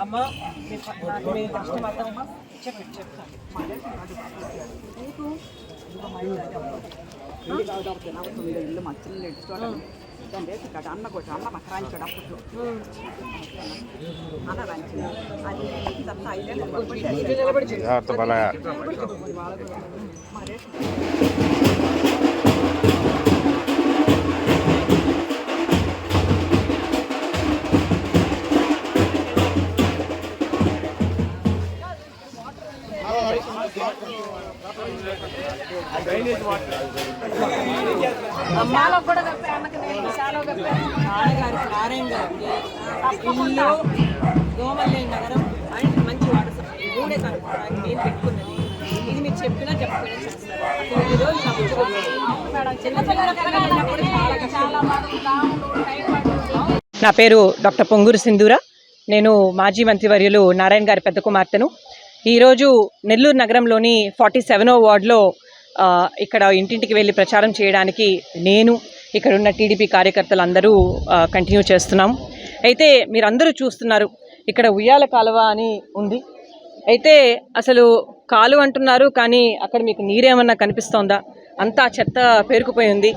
అమ్మా మీ కష్టం అర్థమమ్మా చెప్పు చెప్తాను ఇల్లు మా చిన్న దాని రేపు ఇక్కడ అన్న కొట్టు అన్న మాకు రాయించాడు అప్పట్లో అన్న రాయించింది అది ఇదంతా ఐదేళ్ళు కొట్టుకుంటే జాగ్రత్త బలయ మా రేషన్ అమ్మాలో కూడా నాన్నగారికి ఇల్లు దోమల్లేని నగరం అండ్ మంచి వాటర్ సప్లై ఈ మూడే కనుక్కోవడానికి నేను పెట్టుకున్నది. ఇది మీరు చెప్పినా చెప్పకపోయినా నా పేరు డాక్టర్ పొంగూరు సింధూర. నేను మాజీ మంత్రివర్యులు నారాయణ గారి పెద్ద కుమార్తెను. ఈరోజు నెల్లూరు నగరంలోని ఫార్టీ సెవెనో వార్డులో ఇక్కడ ఇంటింటికి వెళ్ళి ప్రచారం చేయడానికి నేను ఇక్కడ ఉన్న టీడీపీ కార్యకర్తలు అందరూ కంటిన్యూ చేస్తున్నాం. అయితే మీరందరూ చూస్తున్నారు ఇక్కడ ఉయ్యాల కాలువ అని ఉంది. అయితే అసలు కాలు అంటున్నారు కానీ అక్కడ మీకు నీరేమన్నా కనిపిస్తోందా? అంతా చెత్త పేరుకుపోయింది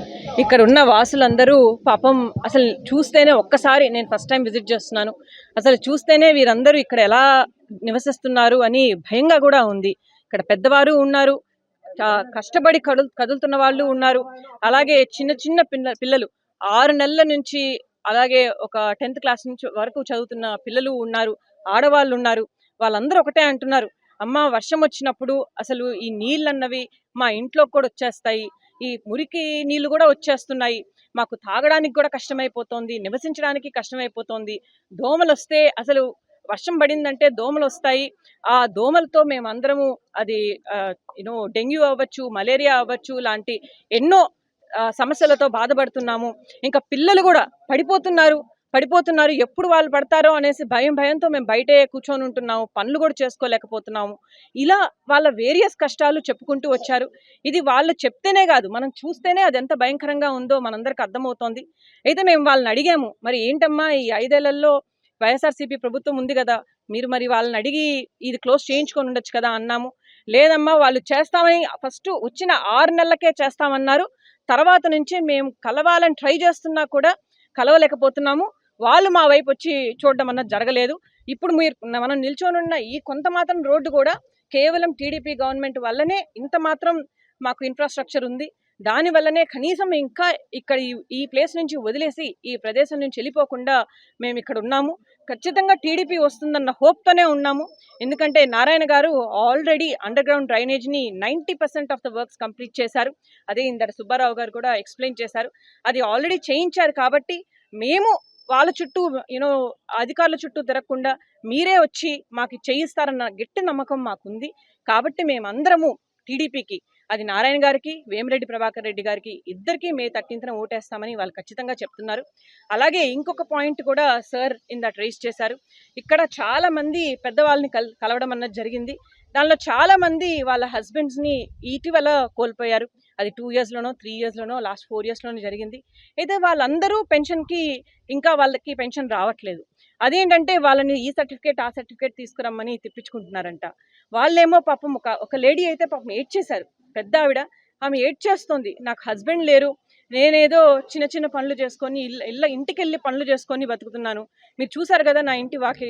ఇక్కడ ఉన్న వాసులందరూ పాపం అసలు చూస్తేనే ఒక్కసారి నేను ఫస్ట్ టైం విజిట్ చేస్తున్నాను అసలు చూస్తేనే వీరందరూ ఇక్కడ ఎలా నివసిస్తున్నారు అని భయంగా కూడా ఉంది. ఇక్కడ పెద్దవారు ఉన్నారు కష్టపడి కదులు కదులుతున్న వాళ్ళు ఉన్నారు. అలాగే చిన్న చిన్న పిల్ల పిల్లలు. ఆరు నెలల నుంచి అలాగే ఒక టెన్త్ క్లాస్ నుంచి వరకు చదువుతున్న పిల్లలు ఉన్నారు. ఆడవాళ్ళు ఉన్నారు. వాళ్ళందరూ ఒకటే అంటున్నారు. అమ్మ వర్షం వచ్చినప్పుడు అసలు ఈ నీళ్ళు అన్నవి మా ఇంట్లో కూడా వచ్చేస్తాయి. ఈ మురికి నీళ్ళు కూడా వచ్చేస్తున్నాయి. మాకు తాగడానికి కూడా కష్టమైపోతోంది. నివసించడానికి కష్టమైపోతోంది. దోమలు వస్తే అసలు వర్షం పడిందంటే దోమలు వస్తాయి ఆ దోమలతో మేమందరము అది యూనో డెంగ్యూ అవ్వచ్చు మలేరియా అవ్వచ్చు లాంటి ఎన్నో సమస్యలతో బాధపడుతున్నాము. ఇంకా పిల్లలు కూడా పడిపోతున్నారు. పడిపోతున్నారు. ఎప్పుడు వాళ్ళు పడతారో అనేసి భయం భయంతో మేము బయటే కూర్చొని ఉంటున్నాము. పనులు కూడా చేసుకోలేకపోతున్నాము. ఇలా వాళ్ళ వేరియస్ కష్టాలు చెప్పుకుంటూ వచ్చారు. ఇది వాళ్ళు చెప్తేనే కాదు. మనం చూస్తేనే అది ఎంత భయంకరంగా ఉందో మనందరికి అర్థమవుతోంది. అయితే మేము వాళ్ళని అడిగాము. మరి ఏంటమ్మా ఈ ఐదేళ్ళలో వైఎస్ఆర్సీపీ ప్రభుత్వం ఉంది కదా మీరు మరి వాళ్ళని అడిగి ఇది క్లోజ్ చేయించుకొని ఉండొచ్చు కదా అన్నాము. లేదమ్మా వాళ్ళు చేస్తామని ఫస్ట్ వచ్చిన ఆరు నెలలకే చేస్తామన్నారు. తర్వాత నుంచి మేము కలవాలని ట్రై చేస్తున్నా కూడా కలవలేకపోతున్నాము. వాళ్ళు మా వైపు వచ్చి చూడడం అన్నది జరగలేదు. ఇప్పుడు మీరు మనం నిల్చొనున్న ఈ కొంత మాత్రం రోడ్డు కూడా కేవలం టీడీపీ గవర్నమెంట్ వల్లనే ఇంత మాత్రం మాకు ఇన్ఫ్రాస్ట్రక్చర్ ఉంది. దాని వల్లనే కనీసం ఇంకా ఇక్కడ ఈ- ఈ ప్లేస్ నుంచి వదిలేసి ఈ ప్రదేశం నుంచి వెళ్ళిపోకుండా మేము ఇక్కడ ఉన్నాము. ఖచ్చితంగా టీడీపీ వస్తుందన్న హోప్తోనే ఉన్నాము. ఎందుకంటే నారాయణ గారు already underground డ్రైనేజ్ని ninety percent of the works complete చేశారు. అదే ఇందట సుబ్బారావు గారు కూడా ఎక్స్ప్లెయిన్ చేశారు. అది ఆల్రెడీ చేయించారు కాబట్టి మేము వాళ్ళ చుట్టూ యూనో అధికారుల చుట్టూ తిరగకుండా మీరే వచ్చి మాకు చేయిస్తారన్న గట్టి నమ్మకం మాకుంది. కాబట్టి మేమందరము టీడీపీకి అది నారాయణ గారికి వేమిరెడ్డి ప్రభాకర్ రెడ్డి గారికి ఇద్దరికి మే థర్టీన్త్న ఓటేస్తామని వాళ్ళు ఖచ్చితంగా చెప్తున్నారు. అలాగే ఇంకొక పాయింట్ కూడా సార్ ఇందట్ రైస్ చేశారు. ఇక్కడ చాలామంది పెద్దవాళ్ళని కల్ కలవడం అన్నది జరిగింది. దానిలో చాలామంది వాళ్ళ హస్బెండ్స్ని ఇటీవల కోల్పోయారు. అది టూ ఇయర్స్లోనో త్రీ ఇయర్స్లోనో లాస్ట్ ఫోర్ ఇయర్స్లోనో జరిగింది. అయితే వాళ్ళందరూ పెన్షన్కి ఇంకా వాళ్ళకి పెన్షన్ రావట్లేదు. అదేంటంటే వాళ్ళని ఈ సర్టిఫికేట్ ఆ సర్టిఫికేట్ తీసుకురమ్మని తిప్పించుకుంటున్నారంట. వాళ్ళేమో పాపం ఒక ఒక లేడీ అయితే పాపం ఏడ్చేశారు. పెద్ద ఆవిడ ఆమె ఏడ్చేస్తుంది. నాకు హస్బెండ్ లేరు. నేనేదో చిన్న చిన్న పనులు చేసుకొని ఇళ్ళ ఇళ్ళ ఇంటికి వెళ్ళి పనులు చేసుకొని బతుకుతున్నాను. మీరు చూసారు కదా నా ఇంటి వాకి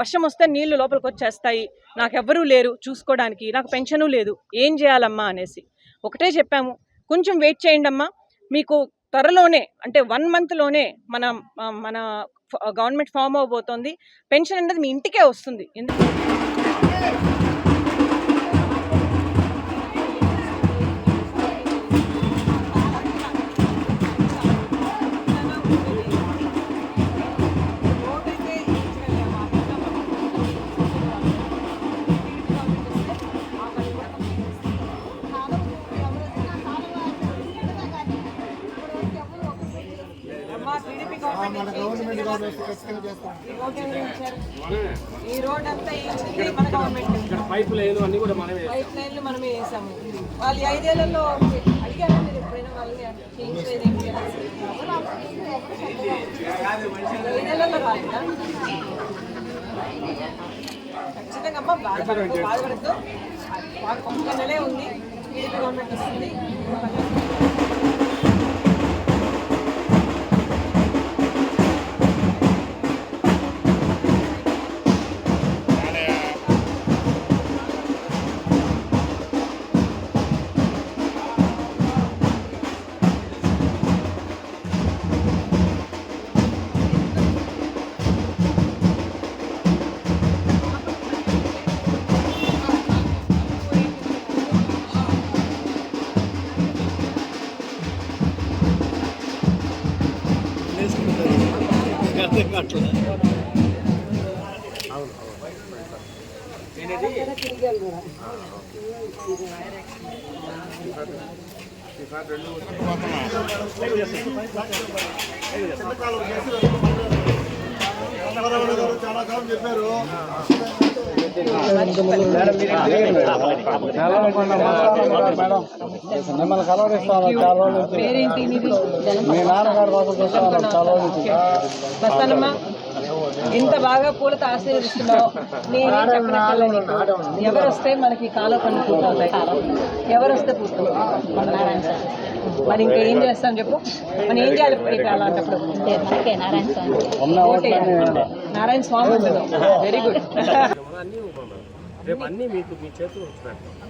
వర్షం వస్తే నీళ్ళు లోపలికి వచ్చేస్తాయి. నాకెవ్వరూ లేరు చూసుకోవడానికి నాకు పెన్షను లేదు. ఏం చేయాలమ్మా అనేసి. ఒకటే చెప్పాము. కొంచెం వెయిట్ చేయండి అమ్మా. మీకు త్వరలోనే అంటే వన్ మంత్లోనే మన మన గవర్నమెంట్ ఫామ్ అవబోతోంది పెన్షన్ అనేది మీ ఇంటికే వస్తుంది. ఎందుకు? ఈ రోడ్ అంతా వేయించింది మన గవర్నమెంట్ పైపు లేదు అన్ని కూడా మనమే పైప్ లైన్లు మనమే వేసాము. వాళ్ళు ఐదేళ్ళలో ఎప్పుడైనా వాళ్ళని? చేయించలేదు? ఈ నెలలో కాలేదా? ఖచ్చితంగా అమ్మ బాధపడద్దు బాధపడద్దు. మాకు ఒక్క నెలే ఉంది. గవర్నమెంట్ వస్తుంది. చంద్రబాబు చాలా కాలం చెప్పారు మిమ్మల్ని కలవరిస్తాను చాలా రోజుల మీ నాన్నగారి కోసం చూస్తాను చాలా రోజుల ఇంత బాగా పూలతో ఆశీర్వదిస్తున్నావు. నేనే. ఎవరు వస్తే మనకి కాలో పనులు పూర్తవుతాయి. ఎవరు వస్తే పూర్తవుతాయి. మరి ఇంకా ఏం చేస్తాం చెప్పు? మనం ఏం చేయాలి అలాంటప్పుడు నారాయణ స్వామి. నారాయణ స్వామి వెరీ గుడ్ అన్నీ ఇవ్వమన్నారు. రేపు అన్నీ మీకు మీ చేతులు ఉంచిపెడతాం.